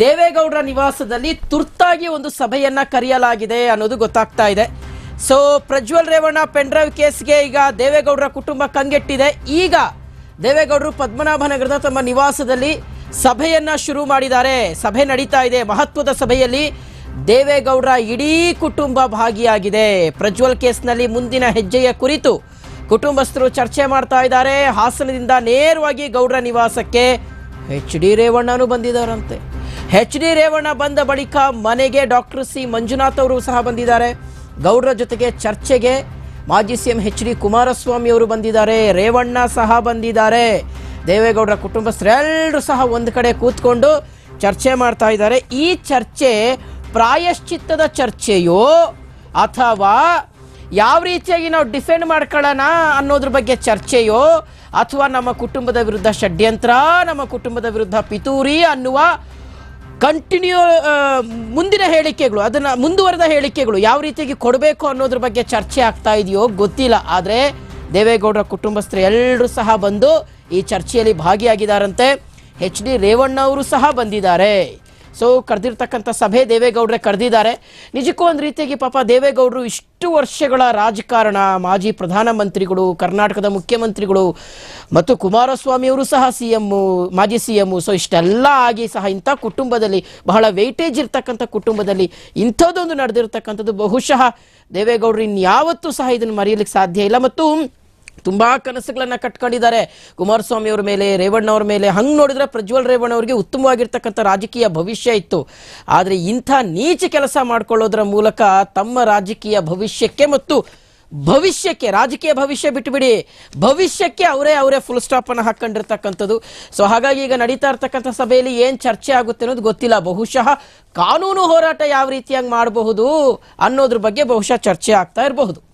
ದೇವೇಗೌಡರ ನಿವಾಸದಲ್ಲಿ ತುರ್ತಾಗಿ ಒಂದು ಸಭೆಯನ್ನ ಕರೆಯಲಾಗಿದೆ ಅನ್ನೋದು ಗೊತ್ತಾಗ್ತಾ ಇದೆ. ಸೊ ಪ್ರಜ್ವಲ್ ರೇವಣ್ಣ ಪೆಂಡ್ರೈವ್ ಕೇಸ್ಗೆ ಈಗ ದೇವೇಗೌಡರ ಕುಟುಂಬ ಕಂಗೆಟ್ಟಿದೆ. ಈಗ ದೇವೇಗೌಡರು ಪದ್ಮನಾಭನಗರದ ತಮ್ಮ ನಿವಾಸದಲ್ಲಿ ಸಭೆಯನ್ನ ಶುರು ಮಾಡಿದ್ದಾರೆ. ಸಭೆ ನಡೀತಾ ಇದೆ. ಮಹತ್ವದ ಸಭೆಯಲ್ಲಿ ದೇವೇಗೌಡರ ಇಡೀ ಕುಟುಂಬ ಭಾಗಿಯಾಗಿದೆ. ಪ್ರಜ್ವಲ್ ಕೇಸ್ನಲ್ಲಿ ಮುಂದಿನ ಹೆಜ್ಜೆಯ ಕುರಿತು ಕುಟುಂಬಸ್ಥರು ಚರ್ಚೆ ಮಾಡ್ತಾ ಇದ್ದಾರೆ. ಹಾಸನದಿಂದ ನೇರವಾಗಿ ಗೌಡರ ನಿವಾಸಕ್ಕೆ ಎಚ್ ಡಿ ರೇವಣ್ಣನೂ ಬಂದಿದ್ದಾರಂತೆ. ಎಚ್ ಡಿ ರೇವಣ್ಣ ಬಂದ ಬಳಿಕ ಮನೆಗೆ ಡಾಕ್ಟರ್ ಸಿ ಮಂಜುನಾಥ್ ಅವರು ಸಹ ಬಂದಿದ್ದಾರೆ. ಗೌಡ್ರ ಜೊತೆಗೆ ಚರ್ಚೆಗೆ ಮಾಜಿ ಸಿಎಂ ಎಚ್ ಡಿ ಕುಮಾರಸ್ವಾಮಿ ಅವರು ಬಂದಿದ್ದಾರೆ. ರೇವಣ್ಣ ಸಹ ಬಂದಿದ್ದಾರೆ. ದೇವೇಗೌಡರ ಕುಟುಂಬಸ್ಥರೆಲ್ಲರೂ ಸಹ ಒಂದು ಕಡೆ ಕೂತ್ಕೊಂಡು ಚರ್ಚೆ ಮಾಡ್ತಾ ಇದ್ದಾರೆ. ಈ ಚರ್ಚೆ ಪ್ರಾಯಶ್ಚಿತ್ತದ ಚರ್ಚೆಯೋ ಅಥವಾ ಯಾವ ರೀತಿಯಾಗಿ ನಾವು ಡಿಫೆಂಡ್ ಮಾಡ್ಕೊಳ್ಳೋಣ ಅನ್ನೋದ್ರ ಬಗ್ಗೆ ಚರ್ಚೆಯೋ ಅಥವಾ ನಮ್ಮ ಕುಟುಂಬದ ವಿರುದ್ಧ ಷಡ್ಯಂತ್ರ, ನಮ್ಮ ಕುಟುಂಬದ ವಿರುದ್ಧ ಪಿತೂರಿ ಅನ್ನುವ ಕಂಟಿನ್ಯೂ ಮುಂದಿನ ಹೇಳಿಕೆಗಳು, ಅದನ್ನು ಮುಂದುವರೆದ ಹೇಳಿಕೆಗಳು ಯಾವ ರೀತಿಯಾಗಿ ಕೊಡಬೇಕು ಅನ್ನೋದ್ರ ಬಗ್ಗೆ ಚರ್ಚೆ ಆಗ್ತಾ ಇದೆಯೋ ಗೊತ್ತಿಲ್ಲ. ಆದರೆ ದೇವೇಗೌಡರ ಕುಟುಂಬಸ್ಥರು ಎಲ್ಲರೂ ಸಹ ಬಂದು ಈ ಚರ್ಚೆಯಲ್ಲಿ ಭಾಗಿಯಾಗಿದ್ದಾರಂತೆ. ಎಚ್ ಡಿ ರೇವಣ್ಣ ಅವರು ಸಹ ಬಂದಿದ್ದಾರೆ. ಸೊ ಕರೆದಿರ್ತಕ್ಕಂಥ ಸಭೆ ದೇವೇಗೌಡರೇ ಕರೆದಿದ್ದಾರೆ. ನಿಜಕ್ಕೂ ಒಂದು ರೀತಿಯಾಗಿ ಪಾಪ ದೇವೇಗೌಡರು ಇಷ್ಟು ವರ್ಷಗಳ ರಾಜಕಾರಣ, ಮಾಜಿ ಪ್ರಧಾನಮಂತ್ರಿಗಳು, ಕರ್ನಾಟಕದ ಮುಖ್ಯಮಂತ್ರಿಗಳು ಮತ್ತು ಕುಮಾರಸ್ವಾಮಿಯವರು ಸಹ ಸಿ ಎಮ್ಮು ಮಾಜಿ ಸಿ ಎಮ್ಮು ಸೊ ಇಷ್ಟೆಲ್ಲ ಆಗಿ ಸಹ ಇಂಥ ಕುಟುಂಬದಲ್ಲಿ, ಬಹಳ ವೆಯ್ಟೇಜ್ ಇರ್ತಕ್ಕಂಥ ಕುಟುಂಬದಲ್ಲಿ ಇಂಥದ್ದೊಂದು ನಡೆದಿರ್ತಕ್ಕಂಥದ್ದು ಬಹುಶಃ ದೇವೇಗೌಡರು ಇನ್ಯಾವತ್ತೂ ಸಹ ಇದನ್ನು ಮರೆಯಲಿಕ್ಕೆ ಸಾಧ್ಯ ಇಲ್ಲ. ಮತ್ತು ತುಂಬಾ ಕನಸುಗಳನ್ನ ಕಟ್ಕೊಂಡಿದ್ದಾರೆ. ಕುಮಾರಸ್ವಾಮಿ ಅವ್ರ ಮೇಲೆ, ರೇವಣ್ಣ ಅವರ ಮೇಲೆ, ಹಂಗ್ ನೋಡಿದ್ರೆ ಪ್ರಜ್ವಲ್ ರೇವಣ್ಣ ಅವರಿಗೆ ಉತ್ತಮವಾಗಿರ್ತಕ್ಕಂಥ ರಾಜಕೀಯ ಭವಿಷ್ಯ ಇತ್ತು. ಆದ್ರೆ ಇಂಥ ನೀಚ ಕೆಲಸ ಮಾಡ್ಕೊಳ್ಳೋದ್ರ ಮೂಲಕ ತಮ್ಮ ರಾಜಕೀಯ ಭವಿಷ್ಯಕ್ಕೆ ಮತ್ತು ಭವಿಷ್ಯಕ್ಕೆ, ರಾಜಕೀಯ ಭವಿಷ್ಯ ಬಿಟ್ಟುಬಿಡಿ ಭವಿಷ್ಯಕ್ಕೆ ಅವರೇ ಅವರೇ ಫುಲ್ ಸ್ಟಾಪ್ ಅನ್ನು ಹಾಕೊಂಡಿರ್ತಕ್ಕಂಥದ್ದು. ಸೊ ಹಾಗಾಗಿ ಈಗ ನಡೀತಾ ಇರ್ತಕ್ಕಂಥ ಸಭೆಯಲ್ಲಿ ಏನ್ ಚರ್ಚೆ ಆಗುತ್ತೆ ಅನ್ನೋದು ಗೊತ್ತಿಲ್ಲ. ಬಹುಶಃ ಕಾನೂನು ಹೋರಾಟ ಯಾವ ರೀತಿಯಾಗಿ ಮಾಡಬಹುದು ಅನ್ನೋದ್ರ ಬಗ್ಗೆ ಬಹುಶಃ ಚರ್ಚೆ ಆಗ್ತಾ ಇರಬಹುದು.